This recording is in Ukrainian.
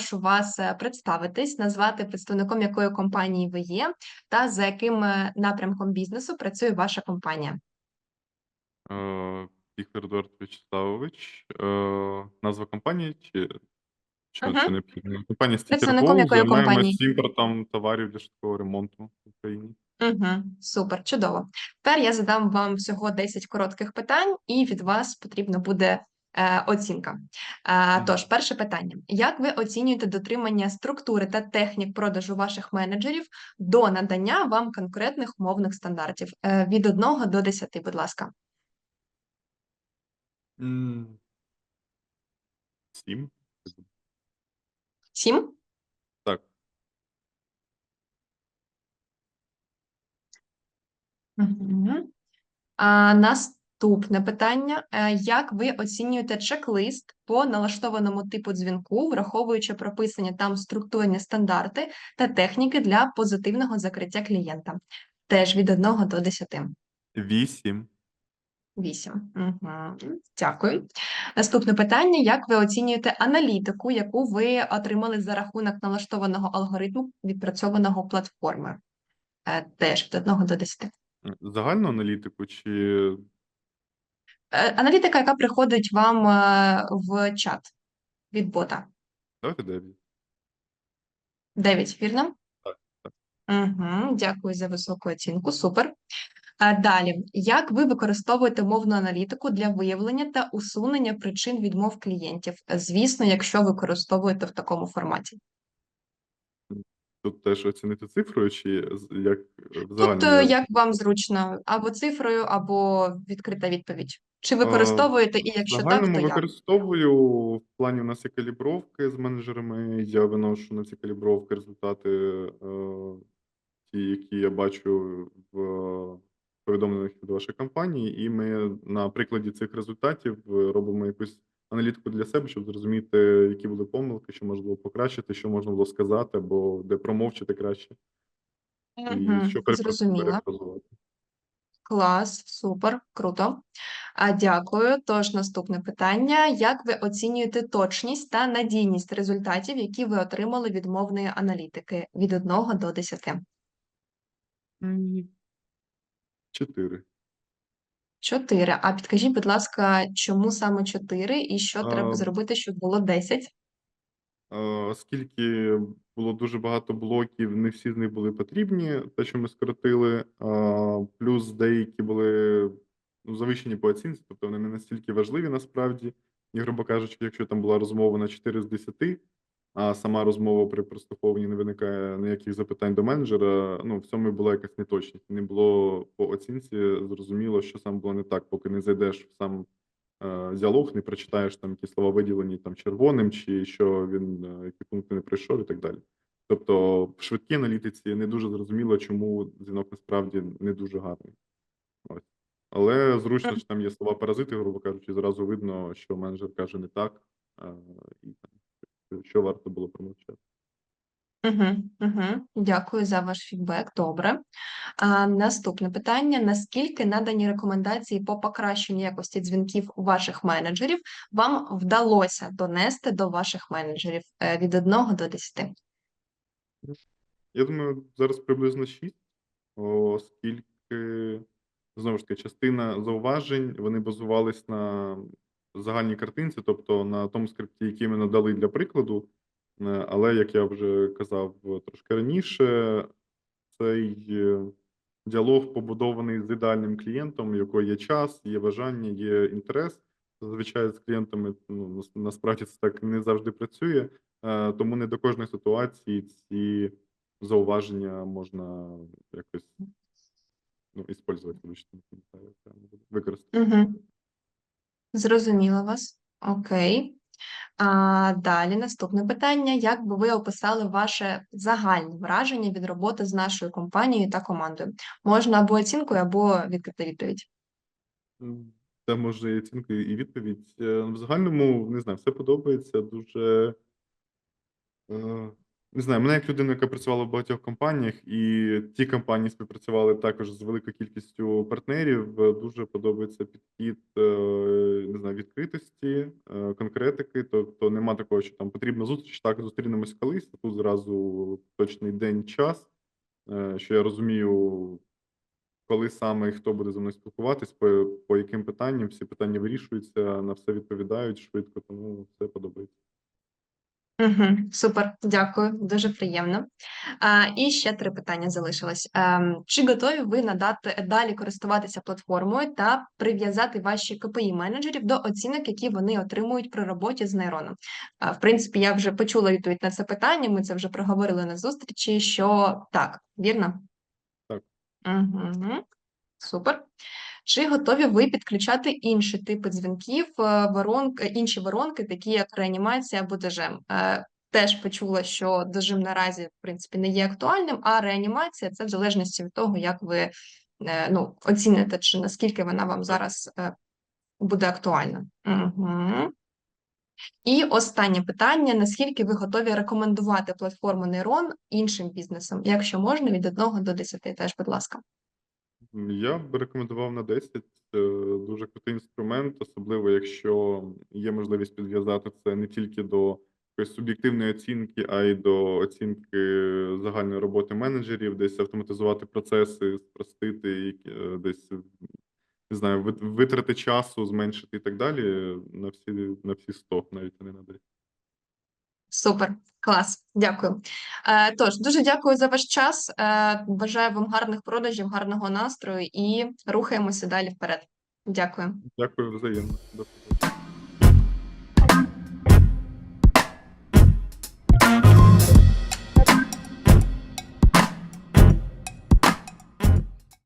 прошу вас е, представитись, назвати представником якої компанії ви є, та за яким е, напрямком бізнесу працює ваша компанія. Е, Віктор Едуард Вячеславович. Назва компанії чи, чи Мгм. це необхідно? Компанія Представником Стікербол. якої компанії? Займаємось імпортом товарів для швидкого ремонту в Україні. Угу, супер, чудово. Тепер я задам вам всього 10 коротких питань, і від вас потрібна буде оцінка. Е, тож, перше питання: як ви оцінюєте дотримання структури та технік продажу ваших менеджерів до надання вам конкретних умовних стандартів? Е, від 1 до 10, будь ласка. М, Сім. Так. Угу. А, наступне питання: Е, як ви оцінюєте чек-лист по налаштованому типу дзвінку, враховуючи прописані там структурні стандарти та техніки для позитивного закриття клієнта? Теж від 1 до 10. Вісім. 8. Угу. Дякую. Наступне питання: як ви оцінюєте аналітику, яку ви отримали за рахунок налаштованого алгоритму, відпрацьованого платформи? Е, Теж від 1 до 10. Загальну аналітику чи Аналітика, яка приходить вам е, в чат від бота. давайте дев'ять. 9, вірно? Так, так. Угу, дякую за високу оцінку. Супер. Далі, як ви використовуєте мовну аналітику для виявлення та усунення причин відмов клієнтів? Звісно, якщо використовуєте в такому форматі. Тут теж оцінити цифрою, чи з- як е, Тут е, як вам зручно, або цифрою, або відкрита відповідь. Чи використовуєте, і В якщо так, загальному то як? використовую. В плані у нас є калібровки з менеджерами. Я виношу на ці калібровки результати, е, ті, які я бачу в повідомленнях від вашої компанії, і ми на прикладі цих результатів е, робимо якусь аналітику для себе, щоб зрозуміти, які були помилки, що можна було покращити, що можна було сказати, або де промовчити краще, і Угу, що перепро- зрозуміла. Клас, супер, круто. А дякую. Тож наступне питання: як ви оцінюєте точність та надійність результатів, які ви отримали від мовної аналітики від 1 до 10? Чотири. 4. А підкажіть, будь ласка, чому саме 4 і що треба А, зробити, щоб було 10? Е, Оскільки було дуже багато блоків, не всі з них були потрібні, те, що ми скоротили, а, плюс деякі були ну, завищені по оцінці, тобто вони не настільки важливі насправді. І, грубо кажучи, якщо там була розмова на 4 з 10, а сама розмова при прослуховуванні не виникає ніяких запитань до менеджера, ну в цьому була якась неточність. Не було по оцінці зрозуміло, що саме було не так, поки не зайдеш в сам е, діалог, не прочитаєш там які слова виділені там червоним, чи що він е, які пункти не пройшов і так далі. Тобто, в швидкій аналітиці не дуже зрозуміло, чому дзвінок насправді не дуже гарний. Ось. Але зручно, що там є слова паразити, грубо кажучи, зразу видно, що менеджер каже не так, е, і там, що варто було промовчати. Угу, угу. Дякую за ваш фідбек. Добре. А, наступне питання: наскільки надані рекомендації по покращенню якості дзвінків ваших менеджерів вам вдалося донести до ваших менеджерів е, від 1 до 10? Я думаю, зараз приблизно 6, оскільки, знову ж таки, частина зауважень вони базувались на загальній картинці, тобто на тому скрипті, який ми надали для прикладу. Е, Але, як я вже казав трошки раніше, цей е, діалог побудований з ідеальним клієнтом, у якого є час, є бажання, є інтерес. Зазвичай з клієнтами ну, насправді це так не завжди працює, Е, тому не до кожної ситуації ці зауваження можна якось ну, використати. Угу. Зрозуміла вас. Окей. А, далі наступне питання: як би ви описали ваше загальне враження від роботи з нашою компанією та командою? Можна або оцінкою, або відкрита відповідь. Це може і оцінка, і відповідь. Е, В загальному, не знаю, все подобається. Дуже е, Не знаю, мене як людина, яка працювала в багатьох компаніях, і ті компанії співпрацювали також з великою кількістю партнерів. Дуже подобається підхід е, не знаю, відкритості, е, конкретики. Тобто нема такого, що там потрібна зустріч, так зустрінемось колись, тут зразу точний день, час. е, Що я розумію, коли саме і хто буде зі мною спілкуватись, по, по яким питанням, всі питання вирішуються, на все відповідають швидко, тому все подобається. Угу, супер, дякую, дуже приємно. А, і ще три питання залишилось. Ем, чи готові ви надати далі користуватися платформою та прив'язати ваші КПІ менеджерів до оцінок, які вони отримують при роботі з нейроном? А, в принципі, я вже почула відповідь на це питання. Ми це вже проговорили на зустрічі. Що так, вірно? Так. Угу, супер. Чи готові ви підключати інші типи дзвінків, е, воронк, інші воронки, такі як реанімація або дежем? Е, Теж почула, що дежим наразі в принципі не є актуальним, а реанімація це в залежності від того, як ви е, ну, оціните, чи наскільки вона вам зараз е, буде актуальна. Угу. І останнє питання: наскільки ви готові рекомендувати платформу Нейрон іншим бізнесам? Якщо можна, від 1 до 10, теж, будь ласка. Я б рекомендував на 10. Е, Дуже крутий інструмент, особливо якщо є можливість підв'язати це не тільки до якоїсь суб'єктивної оцінки, а й до оцінки загальної роботи менеджерів, десь автоматизувати процеси, спростити, е, десь не знаю, вит- витрати часу, зменшити і так далі. На всі на всі 100, навіть не на 10. Супер, клас, дякую. Е, тож, дуже дякую за ваш час. Е, бажаю вам гарних продажів, гарного настрою і рухаємося далі вперед. Дякую. Дякую взаємно.